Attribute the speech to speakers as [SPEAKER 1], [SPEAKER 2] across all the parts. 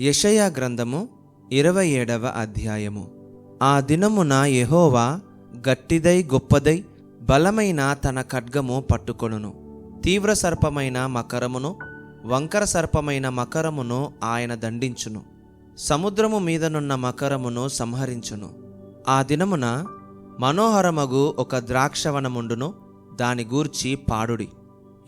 [SPEAKER 1] యషయా గ్రంథము ఇరవై ఏడవ అధ్యాయము. ఆ దినమున యహోవా గట్టిదై గొప్పదై బలమైన తన ఖడ్గము పట్టుకొనును. తీవ్ర సర్పమైన మకరమును వంకర సర్పమైన మకరమును ఆయన దండించును. సముద్రము మీదనున్న మకరమును సంహరించును. ఆ దినమున మనోహరమగు ఒక ద్రాక్షవనముండును దాని గూర్చి పాడుడి.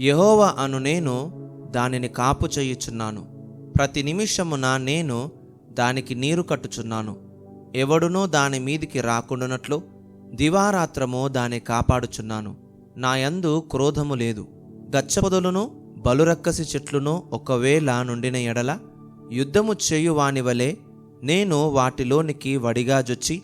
[SPEAKER 1] యహోవ అను నేను దానిని కాపు చేయుచున్నాను ప్రతి నిమిషమున నేను దానికి నీరు కట్టుచున్నాను. ఎవడునూ దాని మీదికి రాకుండానట్లు దివారాత్రము దాన్ని కాపాడుచున్నాను. నా యందు క్రోధము లేదు. గచ్చపొదలును బలురక్కసి చెట్లును ఒకవేళ నుండిన ఎడల యుద్ధము చేయువాని వలె నేను వాటిలోనికి వడిగా జొచ్చి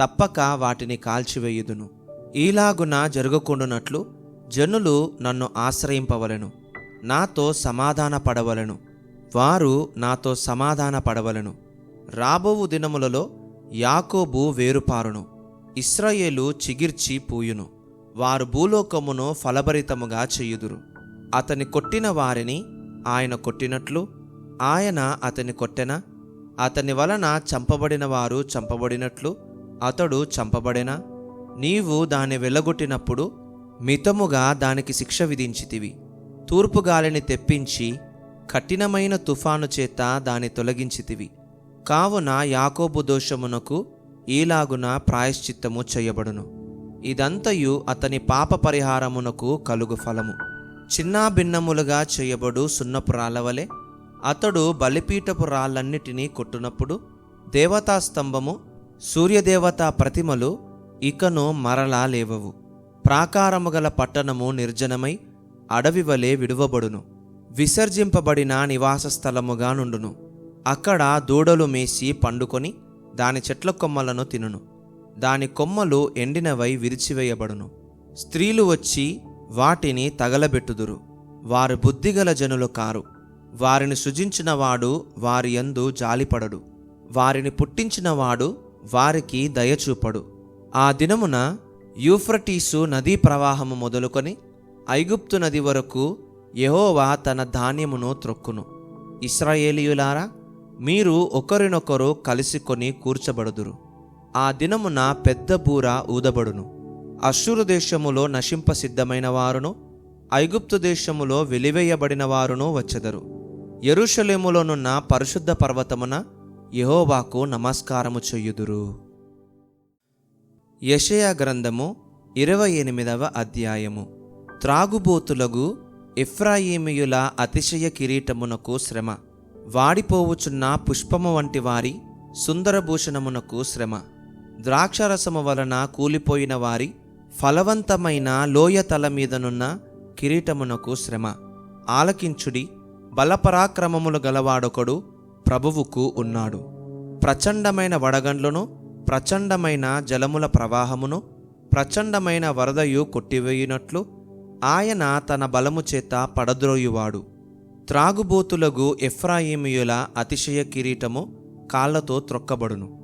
[SPEAKER 1] తప్పక వాటిని కాల్చివేయుదును. ఈలాగున జరగకుండునట్లు జనులు నన్ను ఆశ్రయింపవలెను. నాతో సమాధాన పడవలను వారు నాతో సమాధాన పడవలను రాబోవు దినములలో యాకోబు వేరుపారును. ఇస్రాయేలు చిగిర్చి పూయును. వారు భూలోకమును ఫలభరితముగా చేయుదురు. అతని కొట్టిన వారిని ఆయన కొట్టినట్లు ఆయన అతని కొట్టెన? అతని వలన చంపబడిన వారు చంపబడినట్లు అతడు చంపబడెనా? నీవు దాన్ని వెళ్ళగొట్టినప్పుడు మితముగా దానికి శిక్ష విధించితివి. తూర్పు గాలిని తెప్పించి కఠినమైన తుఫాను చేత దాని తొలగించితివి. కావున యాకోబు దోషమునకు ఈలాగున ప్రాయశ్చిత్తము చేయబడును. ఇదంతయు అతని పాప పరిహారమునకు కలుగు ఫలము. చిన్నా భిన్నములుగా చేయబడు సున్నపు రాళ్ళవలె అతడు బలిపీఠపు రాళ్ళన్నిటినీ కొట్టునప్పుడు దేవతా స్తంభము సూర్యదేవతా ప్రతిమలు ఇకను మరలా లేవవు. ప్రాకారము గల పట్టణము నిర్జనమై అడవి వలె విడువబడును. విసర్జింపబడిన నివాస స్థలముగా నుండును. అక్కడ దూడలు మేసి పండుకొని దాని చెట్ల కొమ్మలను తినును. దాని కొమ్మలు ఎండినవై విరిచివేయబడును. స్త్రీలు వచ్చి వాటిని తగలబెట్టుదురు. వారు బుద్ధిగల జనులు కారు. వారిని సృజించినవాడు వారి యందు జాలిపడడు. వారిని పుట్టించినవాడు వారికి దయచూపడు ఆ దినమున యూఫ్రటీసు నదీ ప్రవాహము మొదలుకొని ఐగుప్తు నది వరకు యహోవా తన ధాన్యమును త్రొక్కును. ఇస్రాయేలీయులారా మీరు ఒకరినొకరు కలిసికొని కూర్చబడుదురు. ఆ దినమున పెద్ద బూర ఊదబడును. అశ్షూరు దేశములో నశింపసిద్ధమైన వారును ఐగుప్తు దేశములో వెలివేయబడిన వారును వచ్చెదరు. ఎరుషలేములోనున్న పరిశుద్ధ పర్వతమున యహోవాకు నమస్కారము చెయ్యుదురు. యషయా గ్రంథము ఇరవై ఎనిమిదవ అధ్యాయము. త్రాగుబోతులగు ఎఫ్రాయిమీయుల అతిశయ కిరీటమునకు శ్రమ వాడిపోవుచున్న పుష్పము వంటి వారి సుందరభూషణమునకు శ్రమ ద్రాక్షరసము వలన కూలిపోయిన వారి ఫలవంతమైన లోయ తల మీదనున్న కిరీటమునకు శ్రమ. ఆలకించుడి బలపరాక్రమములు గలవాడొకడు ప్రభువుకు ఉన్నాడు. ప్రచండమైన వడగండ్లను ప్రచండమైన జలముల ప్రవాహమును ప్రచండమైన వరదయు కొట్టివేయునట్లు ఆయన తన బలము చేత పడద్రోయువాడు. త్రాగుబోతులగు ఎఫ్రాయిమియుల అతిశయ కిరీటము కాళ్ళతో త్రొక్కబడును.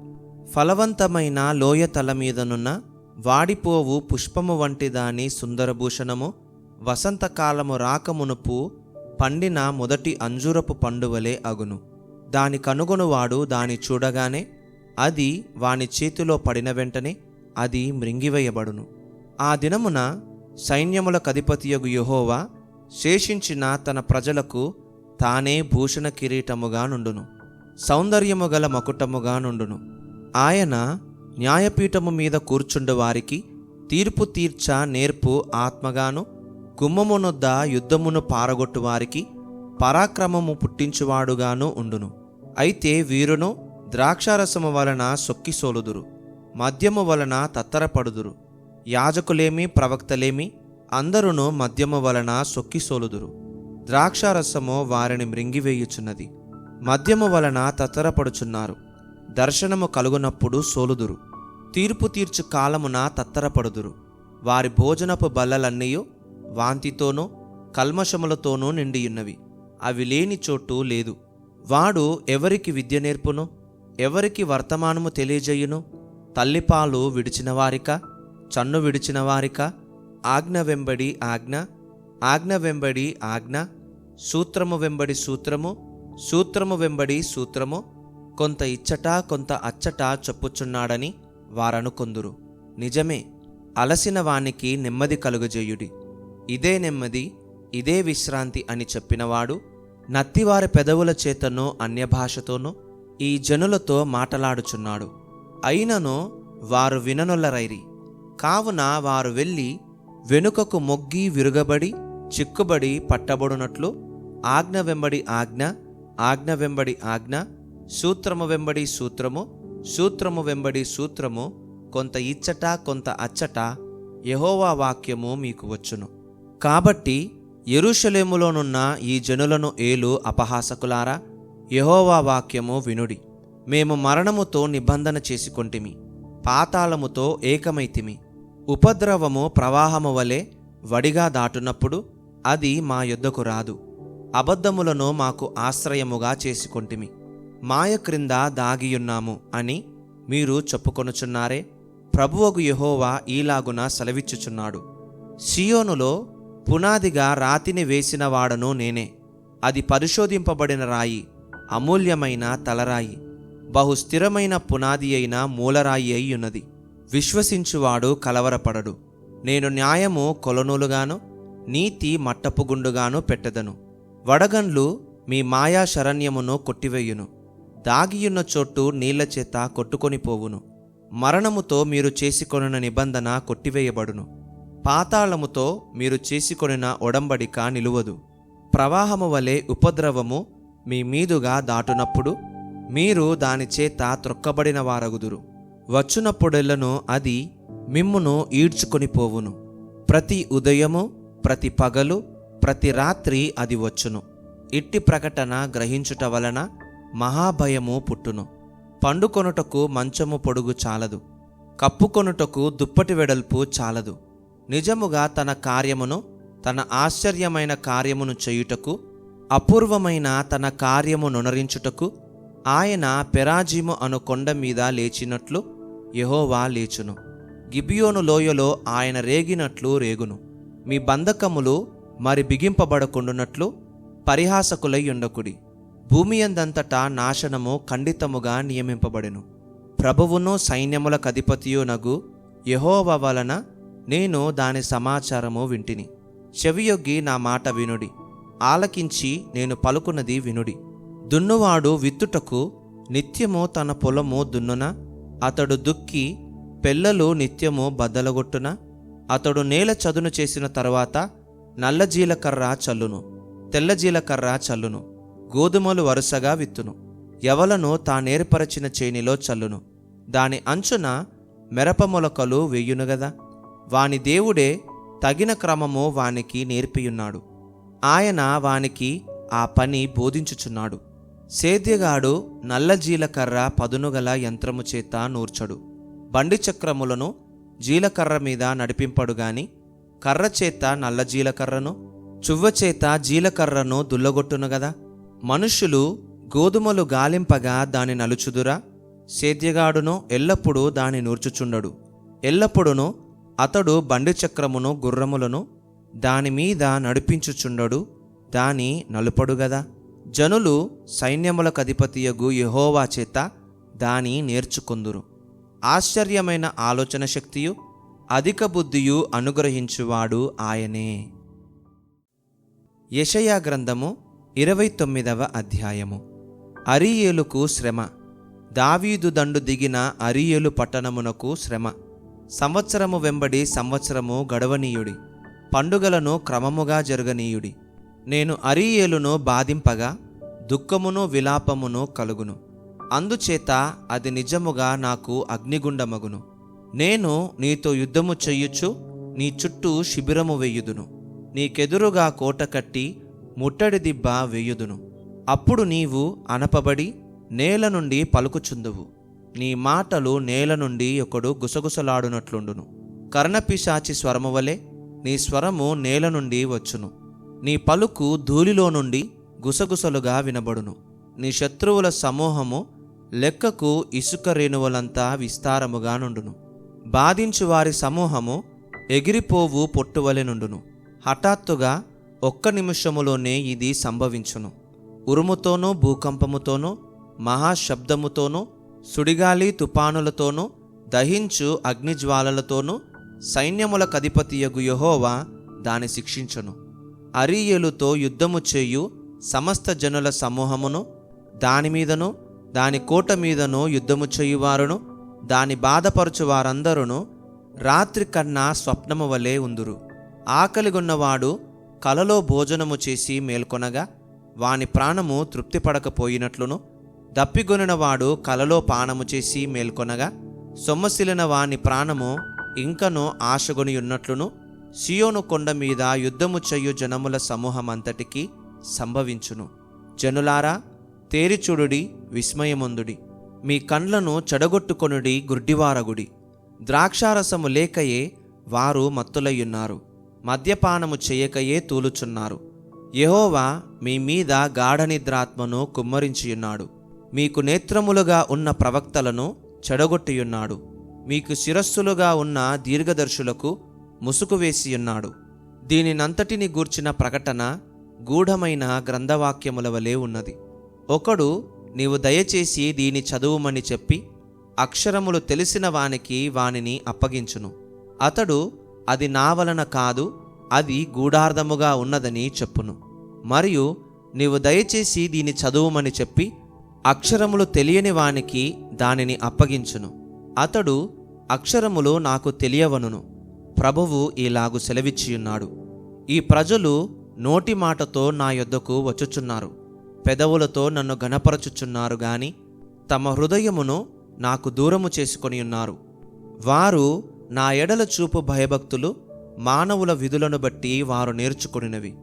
[SPEAKER 1] ఫలవంతమైన లోయ తల మీదనున్న వాడిపోవు పుష్పము వంటి దాని సుందరభూషణము వసంతకాలము రాకమునుపు పండిన మొదటి అంజూరపు పండువలే అగును. దాని కనుగొనువాడు దాని చూడగానే అది వాని చేతిలో పడిన వెంటనే అది మృంగివేయబడును. ఆ దినమున సైన్యముల కధిపతియగు యహోవా శేషించిన తన ప్రజలకు తానే భూషణ కిరీటముగా నుండును సౌందర్యము గల మకుటముగా నుండును. ఆయన న్యాయపీఠము మీద కూర్చుండు వారికి తీర్పు తీర్చ నేర్పు ఆత్మగాను గుమ్మమునొద్ద యుద్ధమును పారగొట్టు వారికి పరాక్రమము పుట్టించువాడుగాను ఉండును. అయితే వీరును ద్రాక్షారసము వలన సొక్కిసోలుదురు మద్యము వలన తత్తరపడుదురు. యాజకులేమి ప్రవక్తలేమి అందరును మద్యము వలన సొక్కిసోలుదురు. ద్రాక్షారసము వారిని మృంగివేయుచున్నది. మద్యము వలన తత్తరపడుచున్నారు. దర్శనము కలుగునప్పుడు సోలుదురు. తీర్పు తీర్చు కాలమున తత్తరపడుదురు. వారి భోజనపు బల్లలన్నీయు వాంతితోనూ కల్మషములతోనూ నిండియున్నవి. అవి లేని చోటు లేదు. వాడు ఎవరికి విద్య నేర్పును? ఎవరికి వర్తమానము తెలియజేయును? తల్లిపాలు విడిచిన వారిక చన్ను విడిచిన వారిక? ఆజ్ఞ వెంబడి ఆజ్ఞ ఆజ్ఞ వెంబడి ఆజ్ఞ సూత్రము వెంబడి సూత్రము సూత్రము వెంబడి సూత్రము కొంత ఇచ్చట కొంత అచ్చట చెప్పుచున్నాడని వారనుకొందురు. నిజమే అలసిన వానికి నెమ్మది కలుగజేయుడి. ఇదే నెమ్మది ఇదే విశ్రాంతి అని చెప్పినవాడు నత్తివారి పెదవుల చేతనో అన్యభాషతోనో ఈ జనులతో మాటలాడుచున్నాడు. అయినను వారు విననొల్లరైరి. కావున వారు వెళ్ళి వెనుకకు మొగ్గి విరుగబడి చిక్కుబడి పట్టబడునట్లు ఆజ్ఞ వెంబడి ఆజ్ఞ ఆజ్ఞ వెంబడి ఆజ్ఞ సూత్రము వెంబడి సూత్రము సూత్రము వెంబడి సూత్రము కొంత ఇచ్చట కొంత అచ్చట యహోవా వాక్యము మీకు వచ్చును. కాబట్టి ఎరుషలేములోనున్న ఈ జనులను ఏలు అపహాసకులారా యహోవా వాక్యము వినుడి. మేము మరణముతో నిబంధన చేసుకొంటిమి పాతాళముతో ఏకమైతిమి. ఉపద్రవము ప్రవాహము వలె వడిగా దాటునప్పుడు అది మా యుద్ధకు రాదు. అబద్ధములను మాకు ఆశ్రయముగా చేసుకొంటిమి. మాయ క్రింద దాగియున్నాము అని మీరు చెప్పుకొనుచున్నారే. ప్రభువగు యహోవా ఈలాగున సెలవిచ్చుచున్నాడు. సియోనులో పునాదిగా రాతిని వేసిన వాడను నేనే. అది పరిశోధింపబడిన రాయి అమూల్యమైన తలరాయి. బహు స్థిరమైన పునాది అయిన మూలరాయి అయి ఉన్నది. విశ్వసించువాడు కలవరపడడు. నేను న్యాయము కొలనూలుగాను నీతి మట్టపుగుండుగాను పెట్టదను. వడగండ్లు మీ మాయా శరణ్యమును కొట్టివేయును. దాగియున్న చోటు నీళ్ళ చేత కొట్టుకొని పోవును. మరణముతో మీరు చేసుకొనిన నిబంధన కొట్టివేయబడును. పాతాళముతో మీరు చేసుకొనిన ఒడంబడిక నిలువదు. ప్రవాహము వలె ఉపద్రవము మీ మీదుగా దాటునప్పుడు మీరు దాని చేత త్రొక్కబడిన వారగుదురు. వచ్చునప్పుడెల్లను అది మిమ్మును ఈడ్చుకొని పోవును. ప్రతి ఉదయము ప్రతి పగలు ప్రతి రాత్రి అది వచ్చును. ఇట్టి ప్రకటన గ్రహించుట వలన మహాభయము పుట్టును. పండుకొనుటకు మంచము పొడుగు చాలదు. కప్పుకొనుటకు దుప్పటి వెడల్పు చాలదు. నిజముగా తన కార్యమును తన ఆశ్చర్యమైన కార్యమును చేయుటకు అపూర్వమైన తన కార్యము నొనరించుటకు ఆయన పెరాజీము అను కొండ మీద లేచినట్లు యహోవా లేచును. గిబియోను లోయలో ఆయన రేగినట్లు రేగును. మీ బంధకములు మరి బిగింపబడకుండునట్లు పరిహాసకులై ఉండకుడి. భూమి అందంతటా నాశనము ఖండితముగా నియమింపబడెను. ప్రభువును సైన్యముల కధిపతియునగు యహోవ వలన నేను దాని సమాచారము వింటిని. చెవియొగ్గి నా మాట వినుడి. ఆలకించి నేను పలుకున్నది వినుడి. దున్నువాడు విత్తుటకు నిత్యము తన పొలము దున్నున? అతడు దుక్కి పెళ్ళలు నిత్యము బద్దలగొట్టున అతడు నేల చదును చేసిన తరువాత నల్ల జీలకర్ర చల్లును తెల్ల జీలకర్ర చల్లును గోధుమలు వరుసగా విత్తును ఎవలను తానేర్పరచిన చేనిలో చల్లును. దాని అంచున మెరప మొలకలు వెయ్యును వాని దేవుడే తగిన క్రమము వానికి నేర్పియున్నాడు. ఆయన వానికి ఆ పని బోధించుచున్నాడు. సేద్యగాడు నల్ల జీలకర్ర పదునుగల యంత్రము చేత నూర్చడు. బండి చక్రములను జీలకర్ర మీద నడిపింపడు గాని కర్ర చేత నల్ల జీలకర్రను చువ్వ చేత జీలకర్రను దుల్లగొట్టును గదా? మనుష్యులు గోధుమలు గాలింపగా దాని నలుచుదురా? సేద్యగాడును ఎల్లప్పుడూ దాని నూర్చుచుండడు. ఎల్లప్పుడును అతడు బండి చక్రమును గుర్రములను దాని మీద నడిపించుచుండడు దాని నలుపడు గదా? జనులు సైన్యములకు అధిపతియగు యెహోవా చేత దాని నేర్చుకొందురు. ఆశ్చర్యమైన ఆలోచన శక్తియు అధిక బుద్ధియు అనుగ్రహించువాడు ఆయనే. యషయా గ్రంథము ఇరవై తొమ్మిదవ అధ్యాయము. అరియేలుకు శ్రమ. దావీదు దండు దిగిన అరియేలు పట్టణమునకు శ్రమ. సంవత్సరము వెంబడి సంవత్సరము గడవనీయుడి. పండుగలను క్రమముగా జరగనీయుడి. నేను అరియేలును బాధింపగా దుఃఖమును విలాపమును కలుగును. అందుచేత అది నిజముగా నాకు అగ్నిగుండమగును. నేను నీతో యుద్ధము చెయ్యుచు నీ చుట్టూ శిబిరము వెయ్యుదును నీకెదురుగా కోట కట్టి ముట్టడి దిబ్బ వెయ్యుదును అప్పుడు నీవు అనపబడి నేల నుండి పలుకుచుందువు. నీ మాటలు నేల నుండి ఒకడు గుసగుసలాడునట్లుండును. కర్ణపిశాచి స్వరము వలె నీ స్వరము నేల నుండి వచ్చును. నీ పలుకు ధూళిలో నుండి గుసగుసలుగా వినబడును. నీ శత్రువుల సమూహము లెక్కకు ఇసుక రేణువులంతా విస్తారముగా నుండును. బాధించు వారి సమూహము ఎగిరిపోవు పొట్టువలె నుండును. హఠాత్తుగా ఒక్క నిమిషములోనే ఇది సంభవించును. ఉరుముతోనూ భూకంపముతోనూ మహాశబ్దముతోనూ సుడిగాలి తుపానులతోనూ దహించు అగ్నిజ్వాలలతోనూ సైన్యముల కధిపతియగు యహోవా దాని శిక్షించును. అరీయేలుతో యుద్ధము చేయు సమస్త జనుల సమూహమును దాని మీదను దాని కోట మీదను యుద్ధము చేయువారును దాని బాధపరచు వారందరూ రాత్రి కన్నా స్వప్నము వలె ఉందురు. ఆకలిగొన్నవాడు కలలో భోజనము చేసి మేల్కొనగా వాని ప్రాణము తృప్తిపడకపోయినట్లును దప్పిగొనినవాడు కలలో పానము చేసి మేల్కొనగా సొమ్మసిలిన వాని ప్రాణము ఇంకనూ ఆశగొని ఉన్నట్లును సియోను కొండ మీద యుద్ధము చెయ్యు జనముల సమూహమంతటికి సంభవించును. జనులారా తేరిచుడుడి విస్మయముందుడి. మీ కండ్లను చెడగొట్టుకొనుడి గుడ్డివారగుడి. ద్రాక్షారసము లేకయే వారు మత్తులయ్యున్నారు. మద్యపానము చేయకయే తూలుచున్నారు. యహోవా మీ మీద గాఢనిద్రాత్మను కుమ్మరించియున్నాడు. మీకు నేత్రములుగా ఉన్న ప్రవక్తలను చెడగొట్టియున్నాడు. మీకు శిరస్సులుగా ఉన్న దీర్ఘదర్శులకు ముసుగు వేసియున్నాడు దీనినంతటిని గూర్చిన ప్రకటన గూఢమైన గ్రంథవాక్యముల వలె ఉన్నది. ఒకడు నీవు దయచేసి దీని చదువుమని చెప్పి అక్షరములు తెలిసిన వానికి వానిని అప్పగించును. అతడు అది నా వలన కాదు అది గూఢార్థముగా ఉన్నదని చెప్పును. మరియు నీవు దయచేసి దీని చదువుమని చెప్పి అక్షరములు తెలియని వానికి దానిని అప్పగించును. అతడు అక్షరములు నాకు తెలియవనును. ప్రభువు ఇలాగు సెలవిచ్చియున్నాడు. ఈ ప్రజలు నోటి మాటతో నా యొద్దకు వచ్చుచున్నారు. పెదవులతో నన్ను గణపరచుచున్నారు గాని తమ హృదయమును నాకు దూరము చేసుకొని ఉన్నారు వారు నా ఎడల చూపు భయభక్తులు మానవుల విధులను బట్టి వారు నేర్చుకునినవి.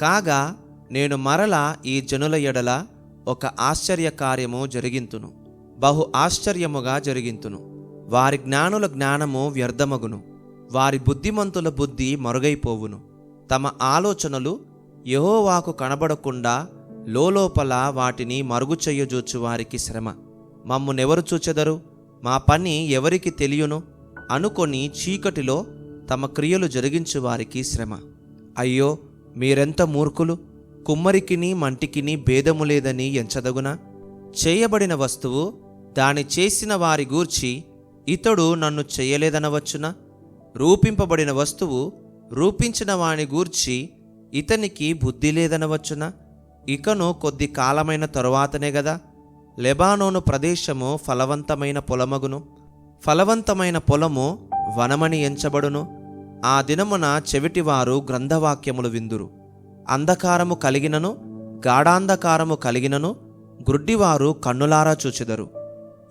[SPEAKER 1] కాగా నేను మరల ఈ జనుల ఎడల ఒక ఆశ్చర్య కార్యము జరిగింతును. బహు ఆశ్చర్యముగా జరిగింతును. వారి జ్ఞానుల జ్ఞానము వ్యర్థమగును. వారి బుద్ధిమంతుల బుద్ధి మరుగైపోవును. తమ ఆలోచనలు యహోవాకు కనబడకుండా లోలోపల వాటిని మరుగు చెయ్యజూచు వారికి శ్రమ. మమ్మునెవరు చూచెదరు? మా పని ఎవరికి తెలియను? అనుకొని చీకటిలో తమ క్రియలు జరిగించు వారికి శ్రమ. అయ్యో మీరెంత మూర్ఖులు? కుమ్మరికిని మంటికిని భేదము లేదని ఎంచదగునా? చేయబడిన వస్తువు దాని చేసిన వారి గూర్చి ఇతడు నన్ను చేయలేదనవచ్చునా? రూపింపబడిన వస్తువు రూపించిన వాని గూర్చి ఇతనికి బుద్ధి లేదనవచ్చున? ఇకను కొద్ది కాలమైన తరువాతనే గదా? లెబానోను ప్రదేశము ఫలవంతమైన పొలమగును. ఫలవంతమైన పొలము వనమని ఎంచబడును. ఆ దినమున చెవిటివారు గ్రంథవాక్యములు విందురు. అంధకారము కలిగినను గాఢాంధకారము కలిగినను గ్రుడ్డివారు కన్నులారా చూచెదరు.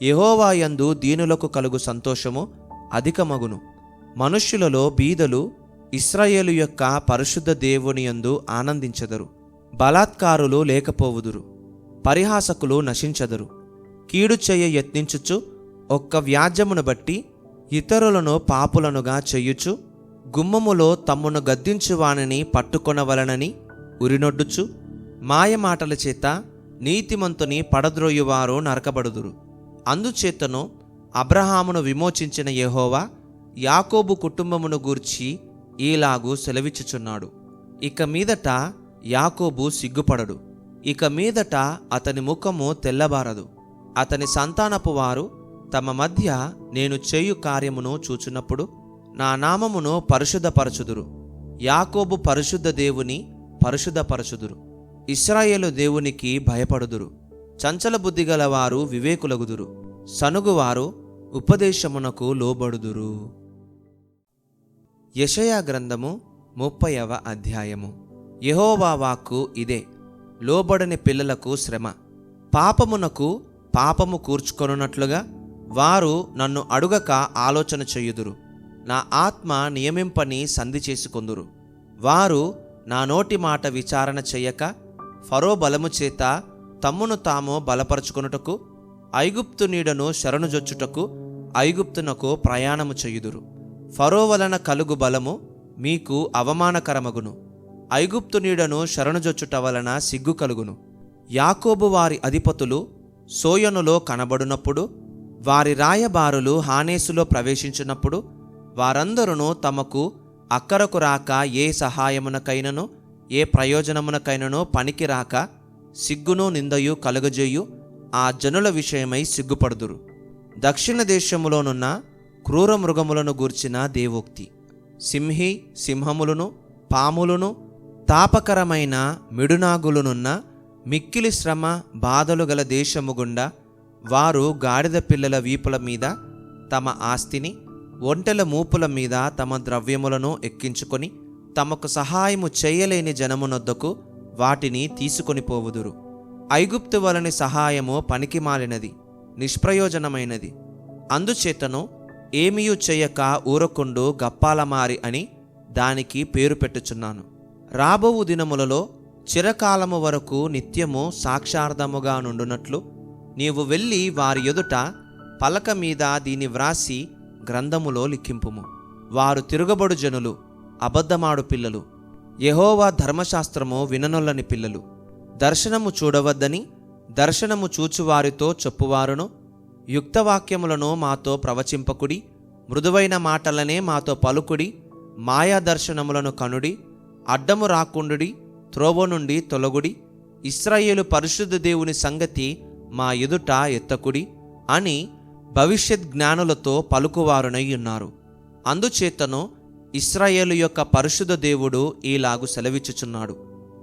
[SPEAKER 1] యహోవాయందు దీనులకు కలుగు సంతోషము అధికమగును. మనుష్యులలో బీదలు ఇస్రాయేలు యొక్క పరిశుద్ధ దేవుని యందు ఆనందించెదరు బలాత్కారులు లేకపోవుదురు పరిహాసకులు నశించదరు. కీడు చేయ యత్నించుచు ఒక్క వ్యాజ్యమును బట్టి ఇతరులను పాపులనుగా చెయ్యుచు గుమ్మములో తమ్మును గద్దించువాణిని పట్టుకొనవలనని ఉరినొడ్డుచు మాయమాటల చేత నీతిమంతుని పడద్రోయువారు నరకబడుదురు. అందుచేతను అబ్రహామును విమోచించిన యెహోవా యాకోబు కుటుంబమును గూర్చి ఈలాగు సెలవిచ్చుచున్నాడు. ఇక మీదట యాకోబు సిగ్గుపడడు. ఇక మీదట అతని ముఖము తెల్లబారదు. అతని సంతానపు వారు తమ మధ్య నేను చేయు కార్యమును చూచున్నప్పుడు నా నామమును పరిశుద్ధపరచుదురు. యాకోబు పరిశుద్ధ దేవుని పరిశుద్ధపరచుదురు. ఇస్రాయేలు దేవునికి భయపడుదురు. చంచల బుద్ధి గలవారు వివేకులగుదురు. సనుగువారు ఉపదేశమునకు లోబడుదురు. యషయా గ్రంథము ముప్పైవ అధ్యాయము. యెహోవా వాక్కు ఇదే లోబడని పిల్లలకు శ్రమ. పాపమునకు పాపము కూర్చుకొనున్నట్లుగా వారు నన్ను అడుగక ఆలోచన చెయ్యుదురు నా ఆత్మ నియమింపని సంధి చేసుకొందురు. వారు నా నోటి మాట విచారణ చెయ్యక ఫరో బలము చేత తమ్మును తాము బలపరుచుకొనుటకు ఐగుప్తు నీడను శరణుజొచ్చుటకు ఐగుప్తునకు ప్రయాణము చెయ్యుదురు ఫరో వలన కలుగు బలము మీకు అవమానకరమగును. ఐగుప్తు నీడను శరణుజొచ్చుట వలన సిగ్గు కలుగును. యాకోబు వారి అధిపతులు సోయనులో కనబడునప్పుడు వారి రాయబారులు హానేసులో ప్రవేశించినప్పుడు వారందరూ తమకు అక్కరకు రాక ఏ సహాయమునకైనను ఏ ప్రయోజనమునకైనను పనికి రాక సిగ్గును నిందయు కలుగజేయు ఆ జనుల విషయమై సిగ్గుపడుదురు. దక్షిణ దేశములోనున్న క్రూర మృగములను గూర్చిన దేవోక్తి. సింహి సింహములను పాములను తాపకరమైన మిడునాగులునున్న మిక్కిలి శ్రమ బాధలు గల దేశము గుండా వారు గాడిద పిల్లల వీపుల మీద తమ ఆస్తిని ఒంటెల మూపుల మీద తమ ద్రవ్యములను ఎక్కించుకొని తమకు సహాయము చేయలేని జనమునొద్దకు వాటిని తీసుకొని పోవుదురు. ఐగుప్తు వలని సహాయము పనికిమాలినది నిష్ప్రయోజనమైనది. అందుచేతను ఏమీయు చేయక ఊరకుండు గప్పాలమారి అని దానికి పేరు పెట్టుచున్నాను. రాబోవు దినములలో చిరకాలము వరకు నిత్యము సాక్షార్థముగా నుండునట్లు నీవు వెళ్ళి వారి ఎదుట పలక మీద దీని వ్రాసి గ్రంథములో లిఖింపుము. వారు తిరుగబడు జనులు అబద్ధమాడు పిల్లలు. యహోవా ధర్మశాస్త్రము విననొల్లని పిల్లలు. దర్శనము చూడవద్దని దర్శనము చూచువారితో చెప్పువారును యుక్తవాక్యములను మాతో ప్రవచింపకుడి మృదువైన మాటలనే మాతో పలుకుడి మాయా దర్శనములను కనుడి అడ్డము రాకుండుడి త్రోవ నుండి తొలగుడి ఇస్రాయేలు పరిశుద్ధ దేవుని సంగతి మా ఎదుట ఎత్తకుడి అని భవిష్యత్ జ్ఞానులతో పలుకువారునై ఉన్నారు అందుచేతను ఇస్రాయేలు యొక్క పరిశుద్ధ దేవుడు ఈలాగు సెలవిచ్చుచున్నాడు.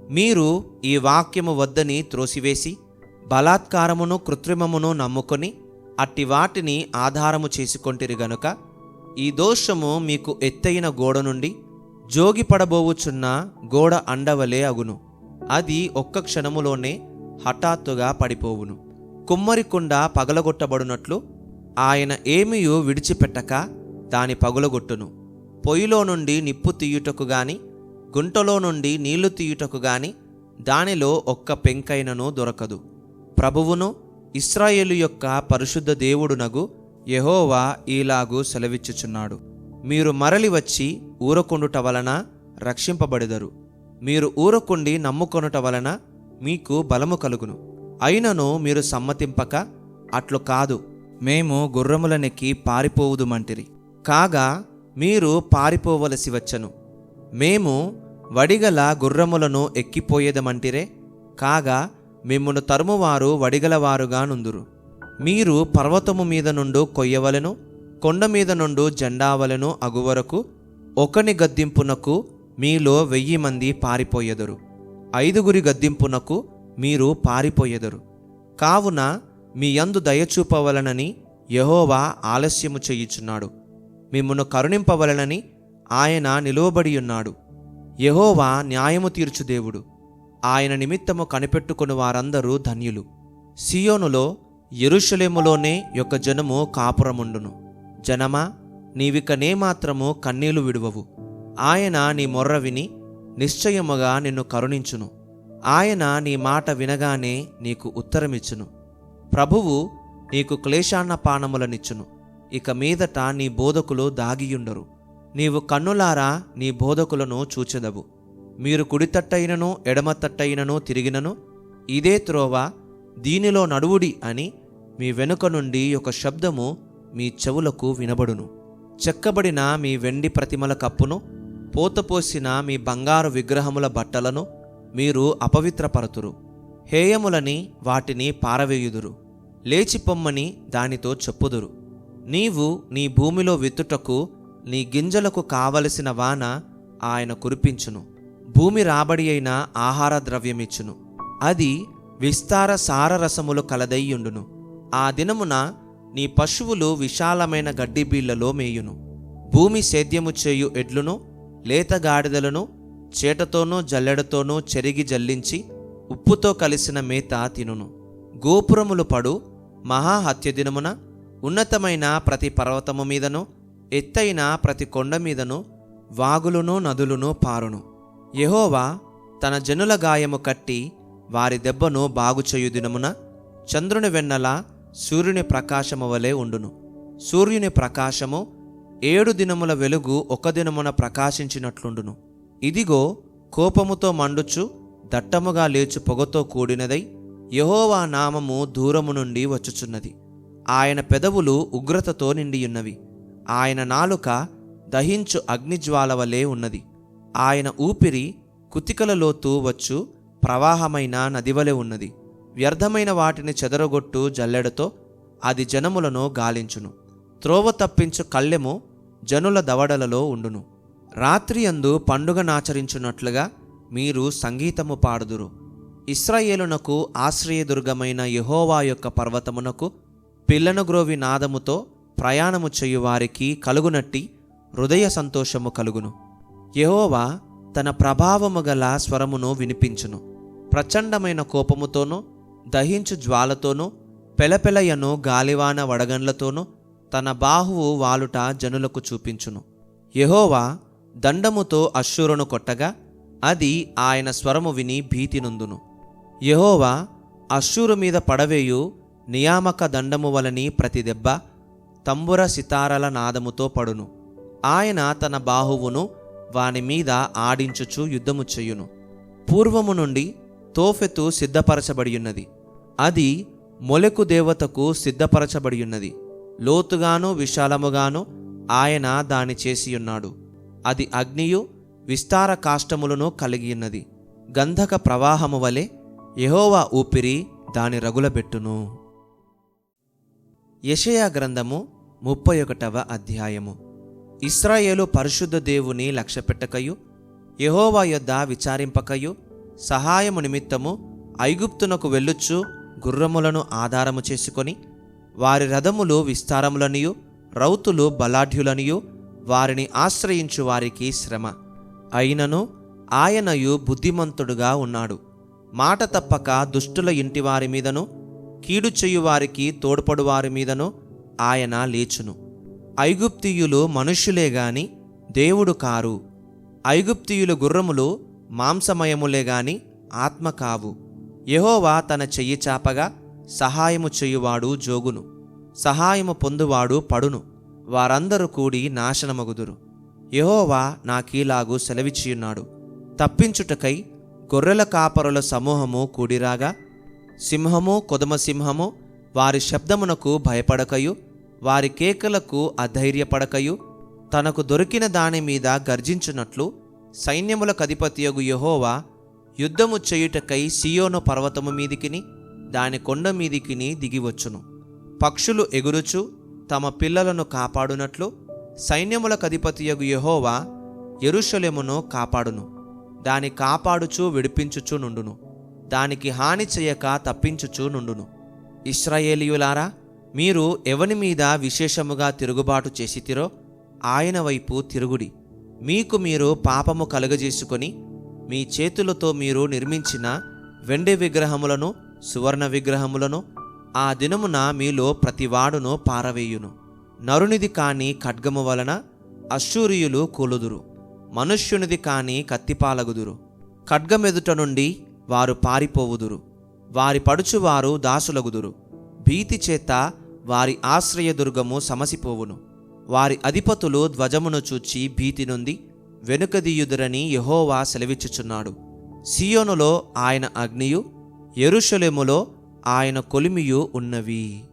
[SPEAKER 1] మీరు ఈ వాక్యము వద్దని త్రోసివేసి బలాత్కారమును కృత్రిమమును నమ్ముకొని అట్టి వాటిని ఆధారము చేసుకొంటిరి గనుక ఈ దోషము మీకు ఎత్తైన గోడ నుండి జోగిపడబోవుచున్న గోడ అండవలే అగును. అది ఒక్క క్షణములోనే హఠాత్తుగా పడిపోవును. కుమ్మరికుండ పగలగొట్టబడినట్లు ఆయన ఏమియూ విడిచిపెట్టక దాని పగులగొట్టును. పొయ్యిలో నుండి నిప్పు తీయుటకు గాని గుంటలో నుండి నీళ్ళు తీయుటకు గాని దానిలో ఒక్క పెంకైనను దొరకదు. ప్రభువును ఇస్రాయేలు యొక్క పరిశుద్ధ దేవుడునగు యహోవా ఈలాగు సెలవిచ్చుచున్నాడు. మీరు మరలి వచ్చి ఊరకొండుట వలన రక్షింపబడెదరు. మీరు ఊరకుండి నమ్ముకొనుట వలన మీకు బలము కలుగును. అయినను మీరు సమ్మతింపక అట్లు కాదు. మేము గుర్రములనెక్కి పారిపోవుదుమంటిరి. కాగా మీరు పారిపోవలసి వచ్చను. మేము వడిగల గుర్రములను ఎక్కిపోయేదమంటిరే. కాగా మిమ్మును తరుమువారు వడిగలవారుగా నుందురు. మీరు పర్వతము మీద నుండు కొయ్యవలను కొండ మీద నుండు జెండావలను అగువరకు ఒకని గద్దింపునకు మీలో వెయ్యి మంది పారిపోయెదరు. ఐదుగురి గద్దింపునకు మీరు పారిపోయెదరు. కావున మీ యందు దయచూపవలనని యహోవా ఆలస్యము చేయుచున్నాడు. మిమ్మును కరుణింపవలనని ఆయన నిలువబడియున్నాడు. యహోవా న్యాయము తీర్చు దేవుడు ఆయన నిమిత్తము కనిపెట్టుకుని వారందరూ ధన్యులు. సియోనులో ఎరుషలేములోనే యొక్క జనము కాపురముండును. జనమా నీవిక నేమాత్రము కన్నీలు విడువవు. ఆయన నీ మొర్ర విని నిశ్చయముగా నిన్ను కరుణించును. ఆయన నీ మాట వినగానే నీకు ఉత్తరమిచ్చును. ప్రభువు నీకు క్లేశాన్న పానములనిచ్చును. ఇక మీదట నీ బోధకులు దాగియుండరు. నీవు కన్నులారా నీ బోధకులను చూచెదవు. మీరు కుడితట్టైనను ఎడమతట్టైనను తిరిగినను ఇదే త్రోవ దీనిలో నడువుడి అని మీ వెనుక నుండి ఒక శబ్దము మీ చెవులకు వినబడును. చెక్కబడిన మీ వెండి ప్రతిమల కప్పును పోతపోసిన మీ బంగారు విగ్రహముల బట్టలను మీరు అపవిత్రపరతురు. హేయములని వాటిని పారవేయుదురు. లేచిపొమ్మని దానితో చెప్పుదురు. నీవు నీ భూమిలో విత్తుటకు నీ గింజలకు కావలసిన వాన ఆయన కురిపించును. భూమి రాబడి అయిన ఆహార ద్రవ్యమిచ్చును. అది విస్తార సారరసములు కలదయ్యుండును ఆ దినమున నీ పశువులు విశాలమైన గడ్డి బీళ్ళలో మేయును. భూమి సేద్యము చేయు ఎడ్లును లేత గాడిదలను చేటతోనూ జల్లెడతోనూ చెరిగి జల్లించి ఉప్పుతో కలిసిన మేత తినును. గోపురములు పడు మహాహత్య దినమున ఉన్నతమైన ప్రతి పర్వతము మీదను ఎత్తైన ప్రతి కొండ మీదను వాగులును నదులును పారును. యహోవా తన జనుల గాయము కట్టి వారి దెబ్బను బాగుచేయు దినమున చంద్రుని వెన్నెల సూర్యుని ప్రకాశము వలె ఉండును. సూర్యుని ప్రకాశము ఏడు దినముల వెలుగు ఒక దినమున ప్రకాశించినట్లుండును. ఇదిగో కోపముతో మండుచు దట్టముగా లేచు పొగతో కూడినదై యహోవా నామము దూరము నుండి వచ్చుచున్నది. ఆయన పెదవులు ఉగ్రతతో నిండియున్నవి. ఆయన నాలుక దహించు అగ్నిజ్వాల వలె ఉన్నది. ఆయన ఊపిరి కుతికలలోతు వచ్చు ప్రవాహమైన నదివలె ఉన్నది. వ్యర్థమైన వాటిని చెదరగొట్టు జల్లెడతో అది జనములను గాలించును. త్రోవ తప్పించు కళ్ళెము జనుల దవడలలో ఉండును. రాత్రి అందు పండుగనాచరించున్నట్లుగా మీరు సంగీతము పాడుదురు. ఇస్రాయేలునకు ఆశ్రయదుర్గమైన యహోవా యొక్క పర్వతమునకు పిల్లను గ్రోవి నాదముతో ప్రయాణము చేయువారికి కలుగునట్టి హృదయ సంతోషము కలుగును. యహోవా తన ప్రభావము గల స్వరమును వినిపించును. ప్రచండమైన కోపముతోనూ దహించు జ్వాలతోనూ పెలపెలయను గాలివాన వడగండ్లతోనూ తన బాహువు వాలుట జనులకు చూపించును. యహోవా దండముతో అశ్షూరును కొట్టగా అది ఆయన స్వరము విని భీతి యహోవా అశ్షూరు మీద పడవేయు నియామక దండము వలని ప్రతి దెబ్బ తంబుర సితారల నాదముతో పడును. ఆయన తన బాహువును వాని మీద ఆడించుచు యుద్ధము చెయ్యును పూర్వము నుండి తోఫెతు సిద్ధపరచబడియున్నది. అది మొలెకు దేవతకు సిద్ధపరచబడియున్నది. లోతుగాను విశాలముగాను ఆయన దాని చేసియున్నాడు. అది అగ్నియు విస్తార కాష్టములను కలిగియున్నది. గంధక ప్రవాహము వలె యహోవా ఊపిరి దాని రగులబెట్టును. యషయా గ్రంథము ముప్పై ఒకటవ అధ్యాయము. ఇస్రాయేలు పరిశుద్ధ దేవుని లక్ష్యపెట్టకయు యహోవా యొద్ద విచారింపకయు సహాయము నిమిత్తము ఐగుప్తునకు వెళ్ళుచు గుర్రములను ఆధారము చేసుకొని వారి రథములు విస్తారములనియు రౌతులు బలాఢ్యులనియు వారిని ఆశ్రయించు వారికి శ్రమ. అయినను ఆయనయు బుద్ధిమంతుడుగా ఉన్నాడు. మాట తప్పక దుష్టుల ఇంటివారి మీదను కీడు చెయ్యువారికి తోడ్పడువారి తోడ్పడు వారి మీదను ఆయన లేచును. ఐగుప్తీయులు మనుష్యులే గాని దేవుడు కారు. ఐగుప్తీయులు గుర్రములు మాంసమయములే గాని ఆత్మ కావు. యహోవా తన చెయ్యి చాపగా సహాయము చేయువాడు జోగును. సహాయము పొందువాడు పడును. వారందరూ కూడి నాశనమగుదురు. యహోవా నాకీలాగు సెలవిచ్చియున్నాడు. తప్పించుటకై గొర్రెల కాపరుల సమూహము కూడిరాగా సింహము కొదమ సింహము వారి శబ్దమునకు భయపడకయు. వారి కేకలకు అధైర్యపడకయు. తనకు దొరికిన దాని మీద గర్జించినట్లు సైన్యములకు అధిపతియగు యహోవా యుద్ధము చేయుటకై సియోను పర్వతము మీదికిని దాని కొండ మీదికిని దిగివచ్చును. పక్షులు ఎగురుచు తమ పిల్లలను కాపాడునట్లు సైన్యములకు అధిపతియగు యహోవా యెరూషలేమును కాపాడును. దాని కాపాడుచు విడిపించుచు నుండును. దానికి హాని చేయక తప్పించుచు నుండును. ఇస్రాయేలియులారా మీరు ఎవని మీద విశేషముగా తిరుగుబాటు చేసితిరో ఆయన వైపు తిరుగుడి. మీకు మీరు పాపము కలుగజేసుకొని మీ చేతులతో మీరు నిర్మించిన వెండి విగ్రహములను సువర్ణ విగ్రహములను ఆ దినమున మీలో ప్రతివాడును పారవేయును. నరునిది కాని ఖడ్గము వలన అశ్షూరియులు కూలుదురు. మనుష్యునిది కాని కత్తిపాలగుదురు. ఖడ్గమెదుట నుండి వారు పారిపోవుదురు. వారి పడుచువారు దాసులగుదురు. భీతి చేత వారి ఆశ్రయదుర్గము సమసిపోవును. వారి అధిపతులు ధ్వజమును చూచి భీతి నుండి వెనుకదీయుదురని యహోవా సెలవిచ్చుచున్నాడు. సియోనులో ఆయన అగ్నియు ఎరుషలేములో ఆయన కొలిమియు ఉన్నవి.